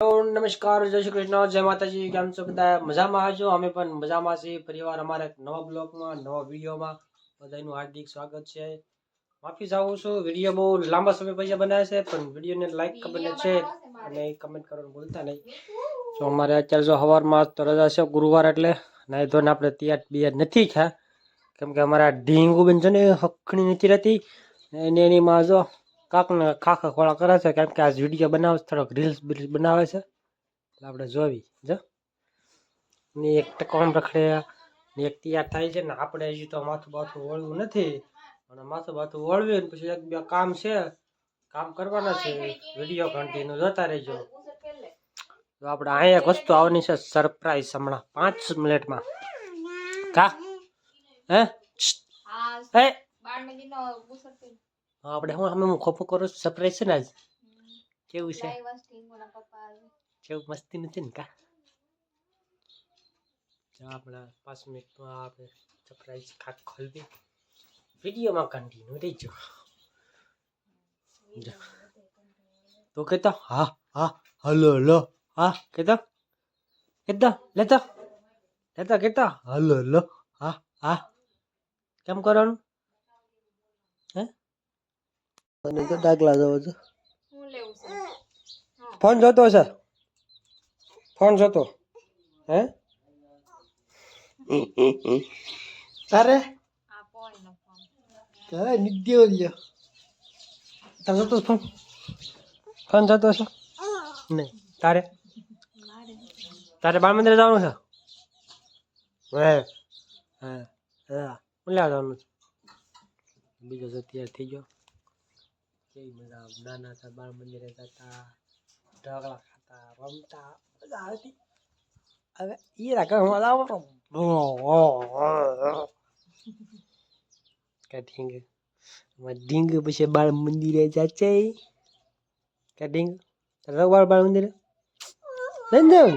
નમસ્કાર જય શ્રી કૃષ્ણ જય માતાજી કેમ છો બધા? મજામાં આવજો અમે પણ મજામાં છીએ. પરિવાર અમારા નવા બ્લોગમાં નવા વિડીયોમાં. બધાનું હાર્દિક સ્વાગત છે. માફી ચાહું છું. વીડિયો બહુ લાંબા સમય પછી બનાવે છે પણ વિડીયોને લાઈક કમેન્ટ છે અને કમેન્ટ કરવાનું ભૂલતા નહીં. તો અમારે અત્યારે જો સવારમાં તો રજા છે ગુરુવાર એટલે. નાઈ ધોઈને આપણે તૈયાર બિયાર નથી થયા. કેમ કે અમારા ઢીંગુ બેન છે ને હખણી નથી રહેતી. એને એની માં જો કાકને ખાખા ખોળા કરે છે કેમ કે આ વીડિયો બનાવે છે થોડોક રીલ્સ બીલ્સ બનાવે છે. એટલે આપણે જોવી જો. ને એક ટકોમ રખડે ને એક તૈયાર થાય છે ને આપણે હજી તો માથું બાથું વળવું નથી. અને માથું બાથું વળવી ને પછી એક બે કામ છે કામ કરવાના છે. વીડિયો ઘંટીનું જોતા રહેજો. તો આપણે અહીંયા એક વસ્તુ આવવાની છે સરપ્રાઈઝ હમણાં પાંચ મિનિટમાં. કા? હે? હે. આપણે હું અમે હું ખોફો કરું છું સરપ્રાઈઝ છે ને આજ? કેવું છે? કેવું મસ્તી નથી ને કા? આપણા પાંચ મિનિટમાં આપણે સરપ્રાઈઝ ખાક ખોલવી. વિડીયોમાં કન્ટિન્યુ રહીજો. તો કહેતા હા હા હલો હલો હા કહેતા કહેતા લેતા? લેતા કહેતા હલો હલો હા હા. કેમ કરવાનું? અને તો દાખલા જવો છો. ફોન જોતો છે? ફોન જોતો? હે? તારે? તારે નિત્ય લ્યો. તારે જોતો ફોન? ફોન જોતો છે? નહીં. તારે? તારે બાળ મંદિરે જવાનું છે? હે. હા. હા. ઉલ્યા જવાનું છે. બીજો તો તૈયાર થઈ ગયો. કેવી મજા આવે. નાના હતા બાળ મંદિરે જતા ઢગલા ખાતા રમતા મજા આવતી હવે એ રાખે હું આવો કે ઢીંગ. ઢીંગ પછી બાળ મંદિરે જાચે કે ઢીંગ? રવિવાર બાળ મંદિરે? જવું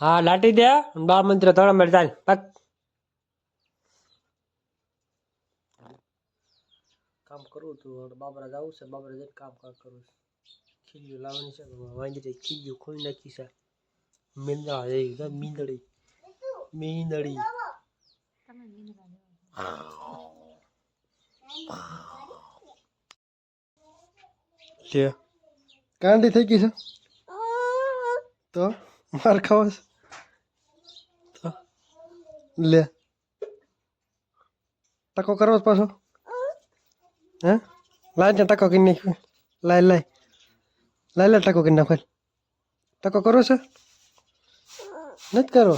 હા? લાટી દે બાળ મંદિરે ત્રણ મિનિટ ચાલ કામ કરવું હતું હવે બાબરા જવું છે બાબરા જઈને કામ કામ કરવું છે ખીલ્યું લાવવાની છે વાંદરી ખીલ્યું ખોલી નાખી છે મીંદડા એ મીંદડી મીંદડી લે કાંડી થઈ ગઈ છે તો માર ખાવો છે તો લે ટકો કરવો છે પાછો હે લાય ને ટકો કરી નાખ્યો લાય લાય લાય લાય ટકો કરી નાખો ટકો કરો છે નથી કરો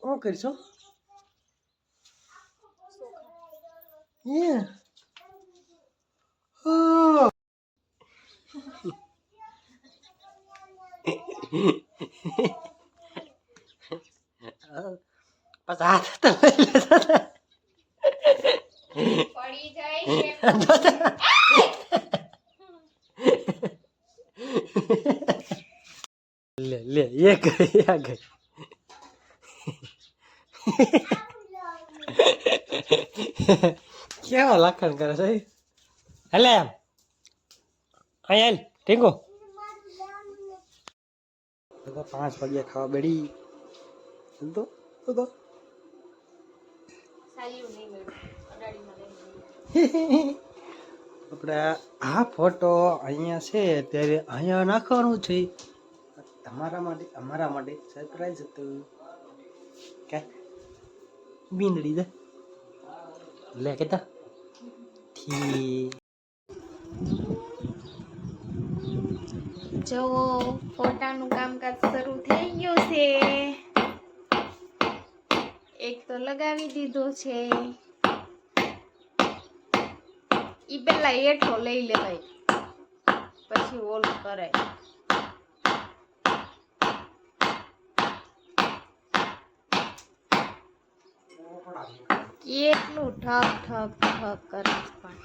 શું કરીશું Yeah. Oh. પાછા હાથ તો. લે લે એ ગઈ, આ ગઈ. કેવા લખણ કરે છે? હેલે એમ. અહીંયા ટીંગો તો પાંચ વાગ્યા ખાવા બેડી. તો તો તો. આપણે આ ફોટો અહીંયા છે, ત્યારે અહીંયા નાખવાનું છે. તમારા માટે, અમારા માટે સરપ્રાઈઝ હતું. કે? બીંદડી દે. લે કેતા. થી જો ફોટાનું કામકાજ શરૂ થઈ ગયું છે. એક તો લગાવી દીધો છે. ઈ પેલા એઠો લઈ લેવાય. પછી ઓલું કરાય કેટલું ઠક ઠક ઠક કરે પણ.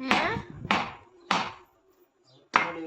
હે?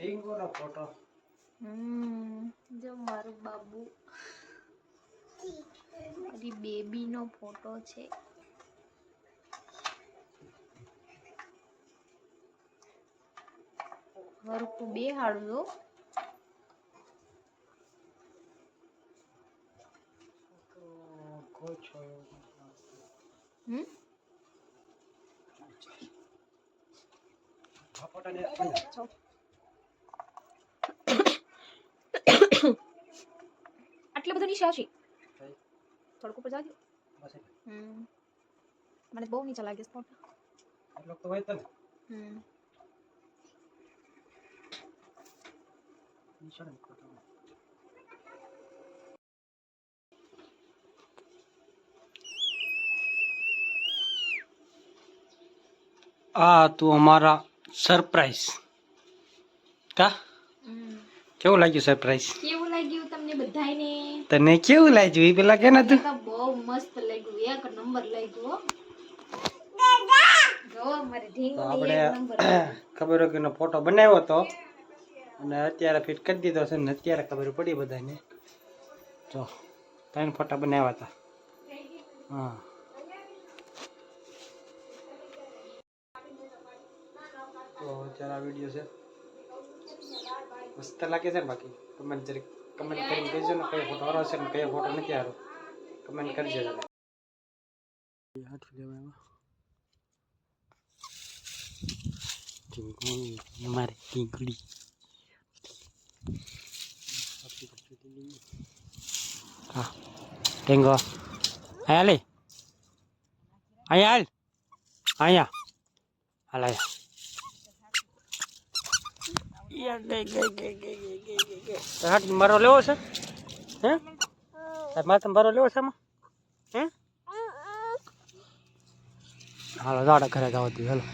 ઢીંગોનો ફોટો હમ જો મારું બાબુ મારી બેબીનો ફોટો છે હરકું બે હાડજો કોઈ છો હમ આ ફોટો આટલે બધું નીચે આવશે થોડુંક ઉપર જાજો. મને બહુ નીચે લાગે સ્પોટ એટલો તો હોય તને હમ. આ તું અમારા સરપ્રાઈઝ કા? કેવું લાગ્યું સરપ્રાઈઝ કેવું તમને બધાયને. તને કેવું લાગ્યું? એ પેલા કે ને તું બહુ મસ્ત લાગ્યું. એક નંબર લાગ્યું જો મારી તો આપણે ખબર કે ફોટો બનાવ્યો હતો. અને અત્યારે ફિટ કરી દીધો છે ને અત્યારે ખબર પડી બધાને. જો ત્રણ ફોટા બનાવ્યા હતા. હા. તો અત્યારે આ વીડિયો છે. મસ્ત લાગે છે બાકી? કમેન્ટ જરીક. કમેન્ટ કરીને કહેજો ને કયો ફોટો સારો છે ને કયો ફોટો નથી સારો કમેન્ટ કરજો દેજો. અમારે ટીંગુડી. હા. ટેંગો. અહીંયા લે અહીંયા હાલ. અહીંયા હાલ અહીંયા યાર, ગઈ, ગઈ, હાટ મારો લેવો છે? હે? મારે તમે મારો લેવો છે આમાં હે? હાલો દાડા ઘરે જવા દઉં હાલો.